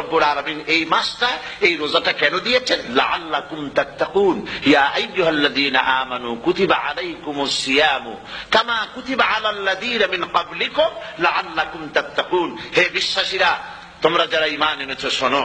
রব্বুল আলামিন এই মাসটা, এই রোজাটা কেন দিয়েছেন? লাআল্লাকুম তাত্তাকুন। ইয়া আইয়ুহাল্লাযীনা আমানু কুতিবা আলাইকুমুস সিয়ামু। কামা কুতিবা আলাল্লাযীনা মিন ক্বাবলিকুম, লাআল্লাকুম তাত্তাকুন। হে বিশ্বাসীরা, তোমরা যারা ঈমান এনেছো, শোনো।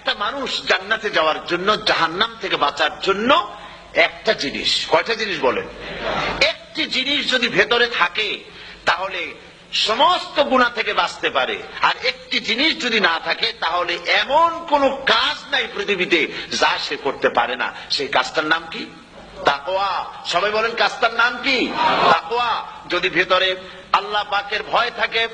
মানুষ জান্নাতে যাওয়ার জন্য, জাহান্নাম থেকে বাঁচার জন্য একটা জিনিস। কয়টা জিনিস বলেন? একটি জিনিস যদি ভেতরে থাকে, তাহলে সমস্ত গুণা থেকে বাঁচতে পারে। আর একটি জিনিস যদি না থাকে, তাহলে এমন কোন কাজ নাই পৃথিবীতে যা সে করতে পারে না। সেই কাজটার নাম কি? তাকোয়া সবাই বলেন, কাজটার নাম কি? তাকোয়া যদি ভেতরে আল্লাহ পাকের ভয় থাকে,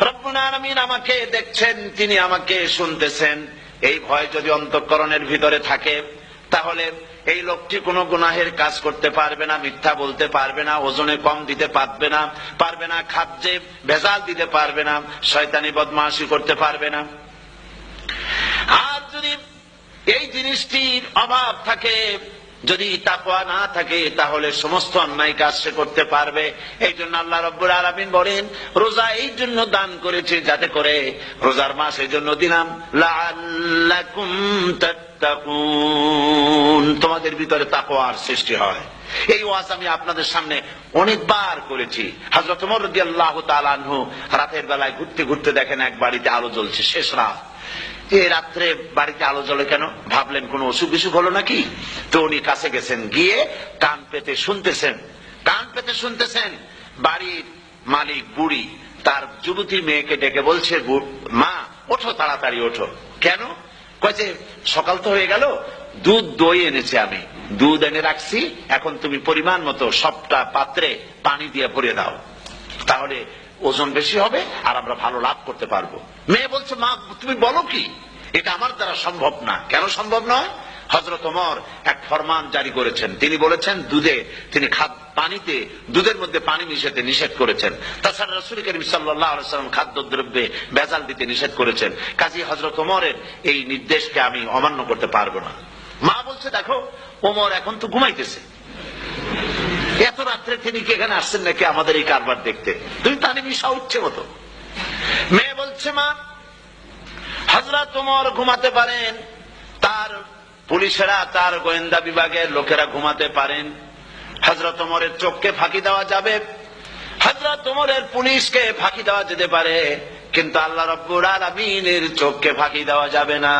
রব্বুল আলামিন আমাকে দেখছেন, তিনি আমাকে শুনতেছেন। এই ভয় যদি অন্তঃকরণের ভিতরে থাকে, তাহলে এই লোকটি কোনো গুনাহের কাজ করতে পারবে না, মিথ্যা বলতে পারবে না, ওজনে কম দিতে পারবে না পারবে না খাদ্যে ভেজাল দিতে পারবে না, শয়তানি বদমাশি করতে পারবে না। আর যদি এই জিনিসটির অভাব থাকে যদি তাকোয়া না থাকে, তাহলে সমস্ত অন্যায় কাজ সে করতে পারবে। এই জন্য আল্লাহ রব্বুল আলমিন বলেন, রোজা এই জন্য দান করেছে যাতে করে রোজার মাস এই জন্য দিলাম। লাল তোমাদের ভিতরে তাকওয়ার সৃষ্টি হয়। এই ওয়াজ আমি আপনাদের সামনে অনেকবার করেছি। রাদিয়াল্লাহু তাআলা আনহু রাতের বেলায় ঘুরতে ঘুরতে দেখেন এক বাড়িতে আলো জ্বলছে। শেষ রাত। এ রাত্রে বাড়িতে আলো জ্বলে কেন? ভাবলেন, কোন অসুখ বিসুখ হলো নাকি? তো উনি কাছে গেছেন, গিয়ে কান পেতে শুনতেছেন। কান পেতে শুনতেছেন, বাড়ির মালিক, বুড়ি, তার যুবতী মেয়েকে ডেকে বলছে "বু- মা, ওঠো, তাড়াতাড়ি ওঠো। কেন? কয়েছে সকাল তো হয়ে গেল, দুধ দই এনেছে আমি। দুধ এনে রাখছি, এখন তুমি পরিমাণ মতো সবটা পাত্রে পানি দিয়ে ভরে দাও। তাহলে ওজন বেশি হবে আর আমরা ভালো লাভ করতে পারব। মেয়ে বলছে, মা, তুমি বলো কি? এটা আমার দ্বারা সম্ভব না। কেন সম্ভব নয়? হজরত ওমর এক ফরমান জারি করেছেন। তিনি বলেছেন, দুধে তিনি খাদ পানিতে, দুধের মধ্যে পানি মিশাতে নিষেধ করেছেন। তাছাড়া রসুল করিম সাল্লাম খাদ্য দ্রব্যে বেজাল দিতে নিষেধ করেছেন। কাজী হজরত ওমরের এই নির্দেশকে আমি অমান্য করতে পারব না। মা বলছে, দেখো, ওমর এখন তো ঘুমাইতেছে। এত রাত্রে তিনি কি এখানে আসছেন নাকি আমাদের এই কারবার দেখতে? তুমি তাহলে মিশা ইচ্ছে মতো। মেয়ে বলছে, মা হাজরা তোমার ঘুমাতে পারেন, তার পুলিশেরা, তার গোয়েন্দা বিভাগের লোকেরা ঘুমাতে পারেন। হজরত ওমরের চোখকে ফাঁকি দেওয়া যাবে। হজরত ওমরের পুলিশকে ফাঁকি দেওয়া যেতে পারে, কিন্তু আল্লাহ রব্বুর আলমিনের চোখকে ফাঁকি দেওয়া যাবে না।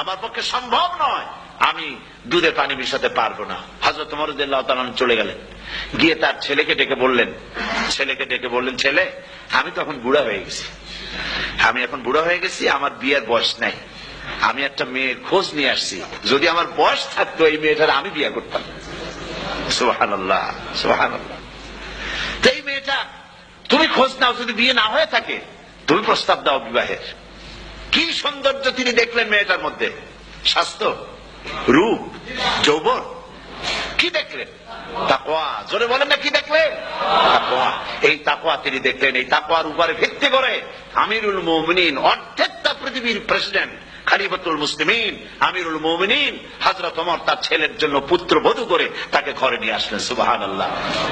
আমার পক্ষে সম্ভব নয়, আমি দুধে পানি মিশাতে পারব না। হজরত মরুদুল্লাহ চলে গেলেন। গিয়ে তার ছেলেকে ডেকে বললেন, ছেলেকে ডেকে বললেন, ছেলে, আমি তখন বুড়া হয়ে গেছি। আমি এখন বুড়া হয়ে গেছি, আমার বিয়ের বয়স নাই। আমি একটা মেয়ের খোঁজ নিয়ে আসছি। যদি আমার বয়স থাকতো, এই মেয়েটার আমি বিয়ে করতাম। এই মেয়েটা, তুমি খোঁজ নাও যদি বিয়ে না হয়ে থাকে, তুমি প্রস্তাব দাও বিবাহের। কি সৌন্দর্য তিনি দেখলেন মেয়েটার মধ্যে? স্বাস্থ্য, রূপ, যৌবন। কি দেখলেন? তাকোয়া জোরে বলেন না, কি দেখলেন? তাকোয়া এই তাকোয়া তিনি দেখলেন, এই তাকোয়ার উপরে ভিত্তি করে আমিরুল মোমিনিন অর্ধেকটা পৃথিবীর প্রেসিডেন্ট খালিফাতুল মুসলিমিন, আমিরুল মোমিনিন, হযরত ওমর তার ছেলের জন্য পুত্র বধূ করে তাকে ঘরে নিয়ে আসলেন, সুবহানাল্লাহ।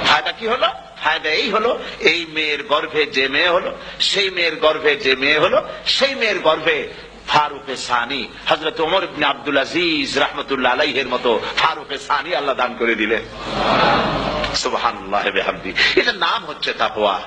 ফায়দা কি হলো? ফায়দা এই হলো, এই মেয়ের গর্ভে যে মেয়ে হলো, সেই মেয়ের গর্ভে যে মেয়ে হলো, সেই মেয়ের গর্ভে ফারুকে সানি হজরত ওমর ইবনে আব্দুল আজিজ রহমতুল্লাহ আলাইহের মতো ফারুকে সানি আল্লাহ দান করে দিলেন। বিহামদি। এটা নাম হচ্ছে তাকওয়া।